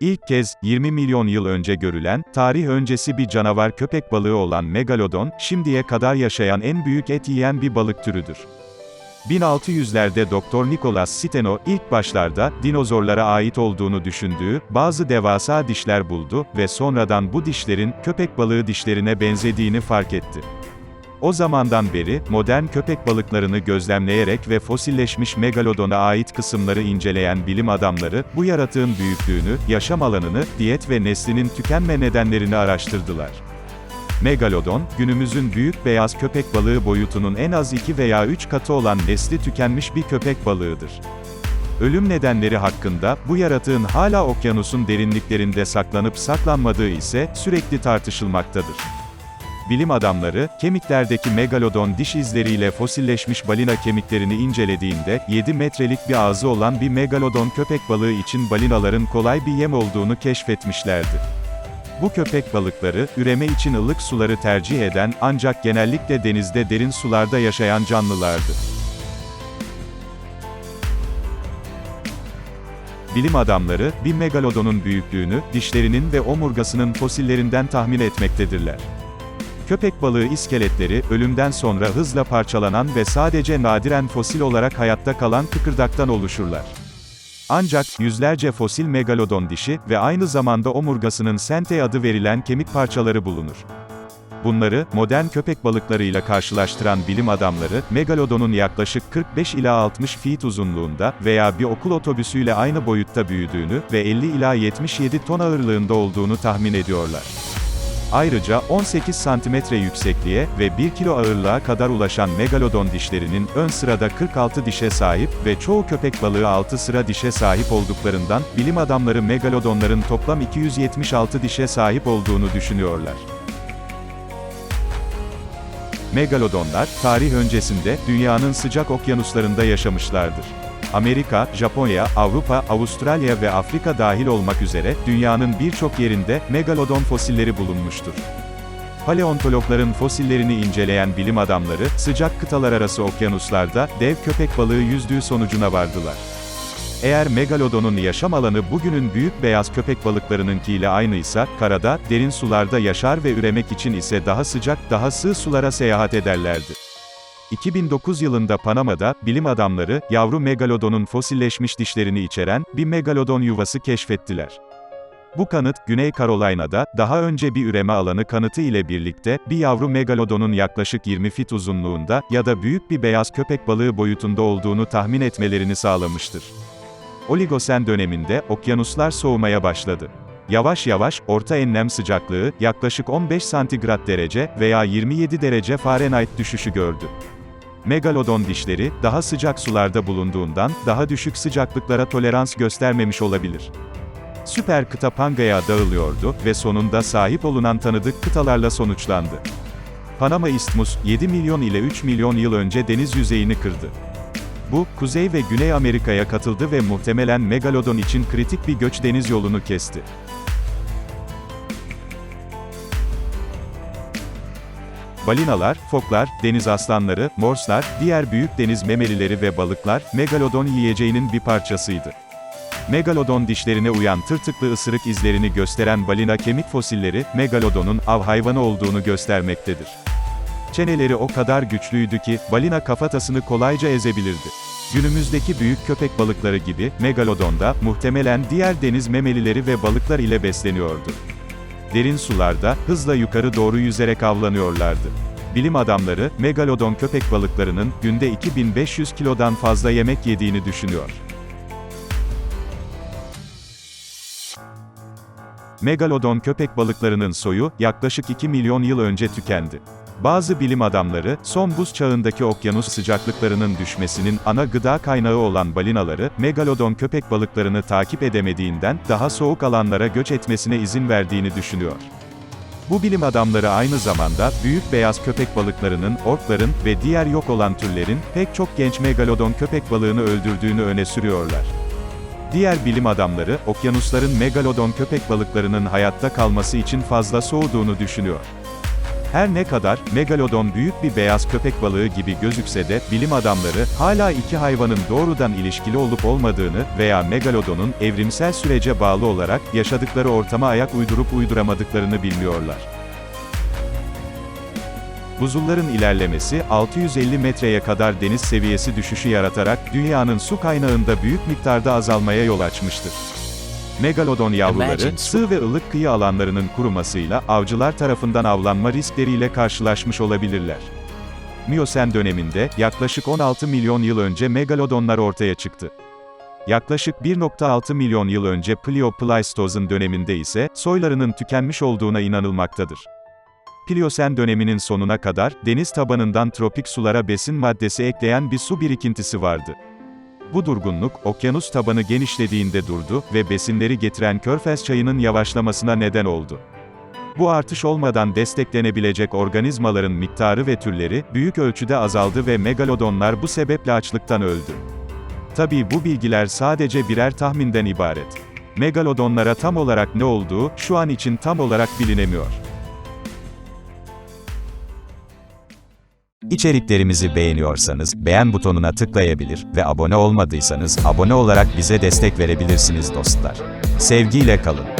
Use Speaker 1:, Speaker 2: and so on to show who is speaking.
Speaker 1: İlk kez 20 milyon yıl önce görülen, tarih öncesi bir canavar köpek balığı olan megalodon, şimdiye kadar yaşayan en büyük et yiyen bir balık türüdür. 1600'lerde Doktor Nicholas Steno, ilk başlarda, dinozorlara ait olduğunu düşündüğü, bazı devasa dişler buldu ve sonradan bu dişlerin, köpek balığı dişlerine benzediğini fark etti. O zamandan beri, modern köpek balıklarını gözlemleyerek ve fosilleşmiş megalodona ait kısımları inceleyen bilim adamları, bu yaratığın büyüklüğünü, yaşam alanını, diyet ve neslinin tükenme nedenlerini araştırdılar. Megalodon, günümüzün büyük beyaz köpek balığı boyutunun en az 2 veya 3 katı olan nesli tükenmiş bir köpek balığıdır. Ölüm nedenleri hakkında, bu yaratığın hala okyanusun derinliklerinde saklanıp saklanmadığı ise, sürekli tartışılmaktadır. Bilim adamları, kemiklerdeki megalodon diş izleriyle fosilleşmiş balina kemiklerini incelediğinde, 7 metrelik bir ağzı olan bir megalodon köpek balığı için balinaların kolay bir yem olduğunu keşfetmişlerdi. Bu köpek balıkları, üreme için ılık suları tercih eden, ancak genellikle denizde derin sularda yaşayan canlılardı. Bilim adamları, bir megalodonun büyüklüğünü, dişlerinin ve omurgasının fosillerinden tahmin etmektedirler. Köpek balığı iskeletleri, ölümden sonra hızla parçalanan ve sadece nadiren fosil olarak hayatta kalan kıkırdaktan oluşurlar. Ancak, yüzlerce fosil megalodon dişi ve aynı zamanda omurgasının sente adı verilen kemik parçaları bulunur. Bunları, modern köpek balıklarıyla karşılaştıran bilim adamları, megalodonun yaklaşık 45 ila 60 feet uzunluğunda veya bir okul otobüsüyle aynı boyutta büyüdüğünü ve 50 ila 77 ton ağırlığında olduğunu tahmin ediyorlar. Ayrıca 18 santimetre yüksekliğe ve 1 kilo ağırlığa kadar ulaşan megalodon dişlerinin ön sırada 46 dişe sahip ve çoğu köpek balığı 6 sıra dişe sahip olduklarından, bilim adamları megalodonların toplam 276 dişe sahip olduğunu düşünüyorlar. Megalodonlar, tarih öncesinde, dünyanın sıcak okyanuslarında yaşamışlardır. Amerika, Japonya, Avrupa, Avustralya ve Afrika dahil olmak üzere, dünyanın birçok yerinde, megalodon fosilleri bulunmuştur. Paleontologların fosillerini inceleyen bilim adamları, sıcak kıtalar arası okyanuslarda, dev köpek balığı yüzdüğü sonucuna vardılar. Eğer megalodonun yaşam alanı bugünün büyük beyaz köpek balıklarınınkiyle aynıysa, karada, derin sularda yaşar ve üremek için ise daha sıcak, daha sığ sulara seyahat ederlerdi. 2009 yılında Panama'da, bilim adamları, yavru megalodonun fosilleşmiş dişlerini içeren, bir megalodon yuvası keşfettiler. Bu kanıt, Güney Carolina'da, daha önce bir üreme alanı kanıtı ile birlikte, bir yavru megalodonun yaklaşık 20 fit uzunluğunda, ya da büyük bir beyaz köpek balığı boyutunda olduğunu tahmin etmelerini sağlamıştır. Oligosen döneminde, okyanuslar soğumaya başladı. Yavaş yavaş, orta enlem sıcaklığı, yaklaşık 15 santigrat derece veya 27 derece Fahrenheit düşüşü gördü. Megalodon dişleri, daha sıcak sularda bulunduğundan, daha düşük sıcaklıklara tolerans göstermemiş olabilir. Süper kıta Pangea dağılıyordu ve sonunda sahip olunan tanıdık kıtalarla sonuçlandı. Panama İstmus, 7 milyon ile 3 milyon yıl önce deniz yüzeyini kırdı. Bu, Kuzey ve Güney Amerika'ya katıldı ve muhtemelen Megalodon için kritik bir göç deniz yolunu kesti. Balinalar, foklar, deniz aslanları, morslar, diğer büyük deniz memelileri ve balıklar, megalodon yiyeceğinin bir parçasıydı. Megalodon dişlerine uyan tırtıklı ısırık izlerini gösteren balina kemik fosilleri, megalodonun av hayvanı olduğunu göstermektedir. Çeneleri o kadar güçlüydü ki, balina kafatasını kolayca ezebilirdi. Günümüzdeki büyük köpek balıkları gibi, megalodon da, muhtemelen diğer deniz memelileri ve balıklar ile besleniyordu. Derin sularda, hızla yukarı doğru yüzerek avlanıyorlardı. Bilim adamları, megalodon köpek balıklarının, günde 2500 kilodan fazla yemek yediğini düşünüyor. Megalodon köpek balıklarının soyu, yaklaşık 2 milyon yıl önce tükendi. Bazı bilim adamları, son buz çağındaki okyanus sıcaklıklarının düşmesinin ana gıda kaynağı olan balinaları, megalodon köpek balıklarını takip edemediğinden, daha soğuk alanlara göç etmesine izin verdiğini düşünüyor. Bu bilim adamları aynı zamanda, büyük beyaz köpek balıklarının, orkların ve diğer yok olan türlerin, pek çok genç megalodon köpek balığını öldürdüğünü öne sürüyorlar. Diğer bilim adamları, okyanusların megalodon köpek balıklarının hayatta kalması için fazla soğuduğunu düşünüyor. Her ne kadar, megalodon büyük bir beyaz köpek balığı gibi gözükse de, bilim adamları, hala iki hayvanın doğrudan ilişkili olup olmadığını veya megalodonun, evrimsel sürece bağlı olarak, yaşadıkları ortama ayak uydurup uyduramadıklarını bilmiyorlar. Buzulların ilerlemesi, 650 metreye kadar deniz seviyesi düşüşü yaratarak, dünyanın su kaynağında büyük miktarda azalmaya yol açmıştır. Megalodon yavruları, sığ ve ılık kıyı alanlarının kurumasıyla, avcılar tarafından avlanma riskleriyle karşılaşmış olabilirler. Miyosen döneminde, yaklaşık 16 milyon yıl önce megalodonlar ortaya çıktı. Yaklaşık 1.6 milyon yıl önce Pliyo-Pleistozun döneminde ise, soylarının tükenmiş olduğuna inanılmaktadır. Pliyosen döneminin sonuna kadar, deniz tabanından tropik sulara besin maddesi ekleyen bir su birikintisi vardı. Bu durgunluk, okyanus tabanı genişlediğinde durdu ve besinleri getiren Körfez çayının yavaşlamasına neden oldu. Bu artış olmadan desteklenebilecek organizmaların miktarı ve türleri, büyük ölçüde azaldı ve megalodonlar bu sebeple açlıktan öldü. Tabii bu bilgiler sadece birer tahminden ibaret. Megalodonlara tam olarak ne olduğu, şu an için tam olarak bilinemiyor.
Speaker 2: İçeriklerimizi beğeniyorsanız, beğen butonuna tıklayabilir ve abone olmadıysanız, abone olarak bize destek verebilirsiniz dostlar. Sevgiyle kalın.